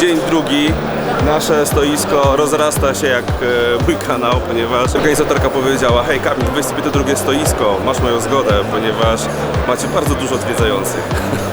Dzień drugi. Nasze stoisko rozrasta się jak e, mój kanał, ponieważ organizatorka powiedziała hej Kamil, weź sobie to drugie stoisko, masz moją zgodę, ponieważ macie bardzo dużo odwiedzających.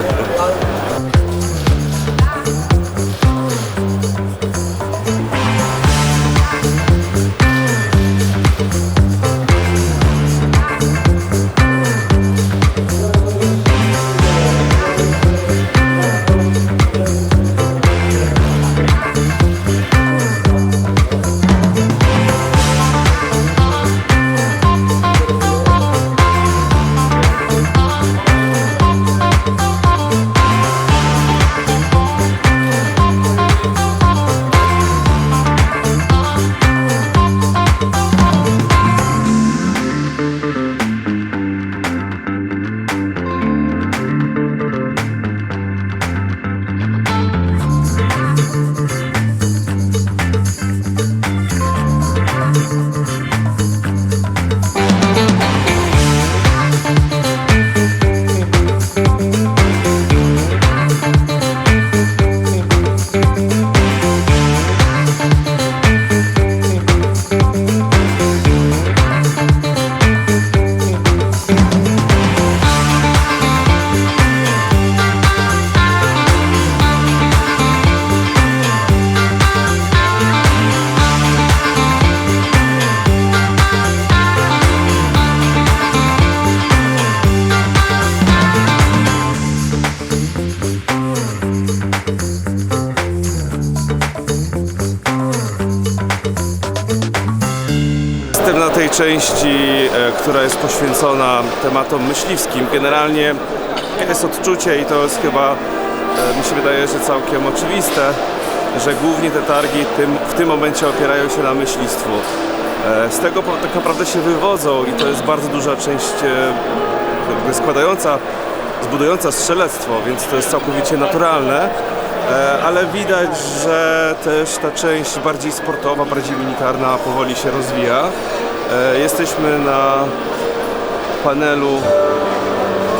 części, e, która jest poświęcona tematom myśliwskim. Generalnie jest odczucie i to jest chyba, e, mi się wydaje, że całkiem oczywiste, że głównie te targi tym, w tym momencie opierają się na myślistwu. E, Z tego tak naprawdę się wywodzą i to jest bardzo duża część składająca, zbudująca strzelectwo, więc to jest całkowicie naturalne. Ale widać, że też ta część bardziej sportowa, bardziej militarna powoli się rozwija. E, Jesteśmy na panelu,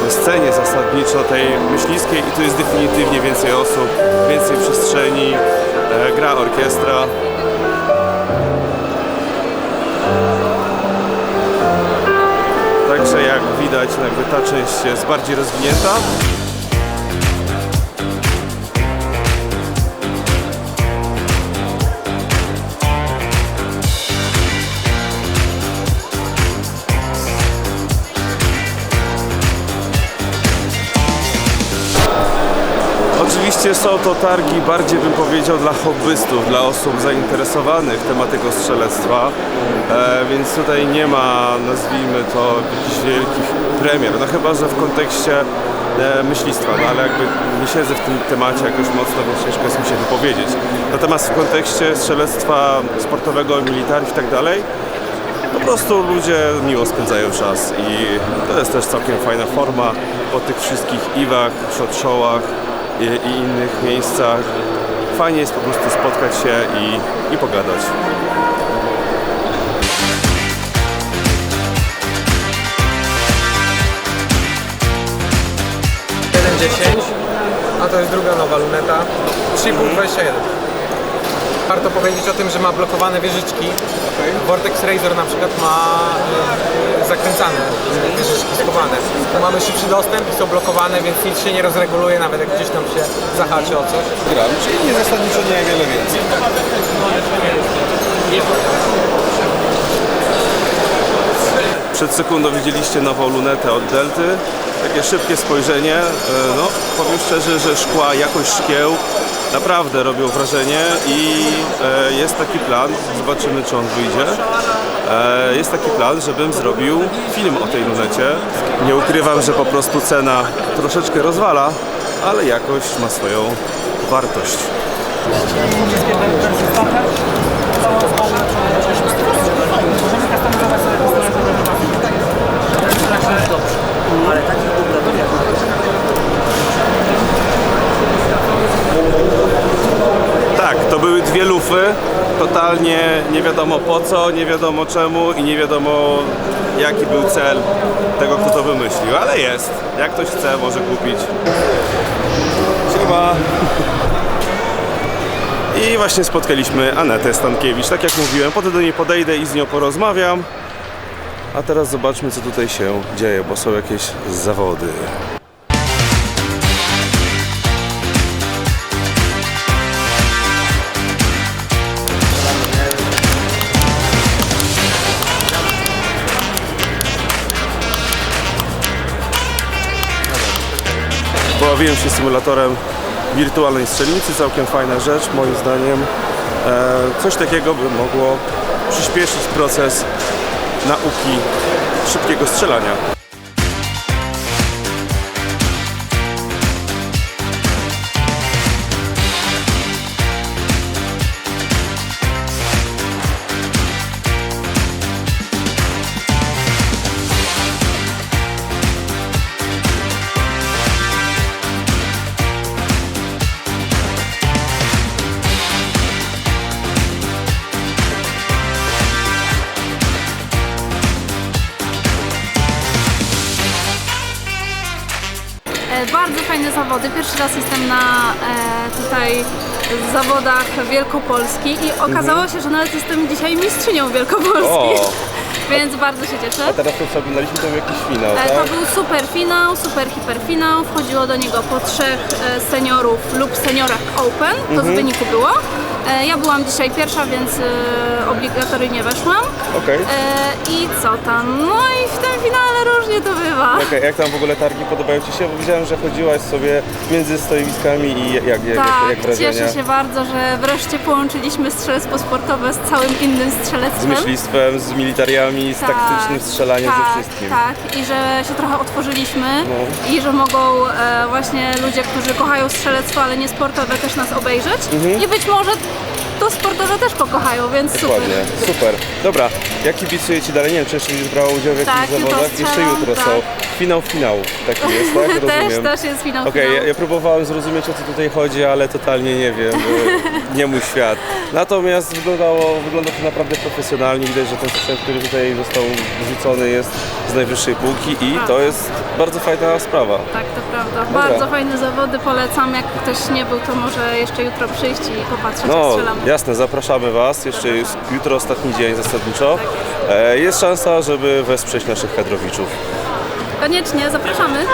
scenie zasadniczo tej myśliwskiej i tu jest definitywnie więcej osób, więcej przestrzeni, e, gra orkiestra. Także jak widać, jakby ta część jest bardziej rozwinięta. Oczywiście są to targi bardziej bym powiedział dla hobbystów, dla osób zainteresowanych tematyką strzelectwa, e, więc tutaj nie ma, nazwijmy to, jakichś wielkich premier, no chyba, że w kontekście e, myślistwa, no ale jakby nie siedzę w tym temacie jakoś mocno, więc ciężko jest mi się wypowiedzieć. Natomiast w kontekście strzelectwa sportowego, militariów i tak dalej, po prostu ludzie miło spędzają czas i to jest też całkiem fajna forma po tych wszystkich iwach, shot showach i, i innych miejscach. Fajnie jest po prostu spotkać się i, i pogadać. a to jest druga nowa luneta 3,521. Warto powiedzieć o tym, że ma blokowane wieżyczki. Vortex Razor na przykład ma e, zakręcane wieżyczki schowane. Tu mamy szybszy dostęp i są blokowane, więc nic się nie rozreguluje, nawet jak gdzieś tam się zahaczy o coś. Gram, czyli zasadniczo niewiele więcej. Przed sekundą widzieliście nową lunetę od Delty. Takie szybkie spojrzenie. E, No, powiem szczerze, że szkła, jakość szkieł naprawdę robią wrażenie i e, jest taki plan, zobaczymy czy on wyjdzie. E, Jest taki plan, żebym zrobił film o tej lunecie. Nie ukrywam, że po prostu cena troszeczkę rozwala, ale jakość ma swoją wartość. Tak, to totalnie nie wiadomo po co, nie wiadomo czemu i nie wiadomo jaki był cel tego, kto to wymyślił, ale jest. Jak ktoś chce, może kupić. Siema. I właśnie spotkaliśmy Anetę Stankiewicz. Tak jak mówiłem, potem do niej podejdę i z nią porozmawiam. A teraz zobaczmy, co tutaj się dzieje, bo są jakieś zawody. Pobawiłem się symulatorem wirtualnej strzelnicy, całkiem fajna rzecz moim zdaniem. E, coś takiego by mogło przyspieszyć proces nauki szybkiego strzelania. Bardzo fajne zawody. Pierwszy raz jestem na e, tutaj zawodach Wielkopolski i okazało się, że nawet jestem dzisiaj mistrzynią Wielkopolski. O! Więc bardzo się cieszę. A teraz to co oglądaliśmy, to był jakiś finał, E, tak? To był super finał, super hiperfinał. Wchodziło do niego po trzech e, seniorów lub seniorach Open. To Mhm. z wyniku było. E, Ja byłam dzisiaj pierwsza, więc e, obligatoryjnie weszłam. Okej. E, I co tam? No i w tym finale różnie to bywa. Jak, jak tam w ogóle targi podobają Ci się? Bo widziałem, że chodziłaś sobie między stoiskami i jak, jak, jak, Tak, jak wrażenia? cieszę się bardzo, że wreszcie połączyliśmy strzelectwo sportowe z całym innym Z strzelectwem. myślistwem, z militariami, z Tak, taktycznym strzelaniem, tak, ze wszystkim. Tak, i że się trochę otworzyliśmy No. i że mogą e, właśnie ludzie, którzy kochają strzelectwo, ale nie sportowe, też nas obejrzeć. I być może to sportowe też pokochają, więc super. Dokładnie, super. Dobra, ja kibicuję Ci dalej. Nie wiem, czy jeszcze będziesz brała udział w jakichś Tak, jutro zawodach? Jeszcze strzelam, jutro tak. są. Finał finału, taki jest, tak? też, Rozumiem. też jest finał. Okej, finału. ja, ja próbowałem zrozumieć o co tutaj chodzi, ale totalnie nie wiem, nie mój świat. Natomiast wyglądało, wygląda to naprawdę profesjonalnie, widać, że ten sprzęt, który tutaj został wrzucony jest z najwyższej półki i to jest bardzo fajna sprawa. Tak, to prawda. Bardzo fajne zawody, polecam. Jak ktoś nie był, to może jeszcze jutro przyjść i popatrzeć, jak No, strzelamy. jasne, zapraszamy Was. Jeszcze jest jutro ostatni dzień zasadniczo. E, Jest szansa, żeby wesprzeć naszych kadrowiczów. Koniecznie, zapraszamy.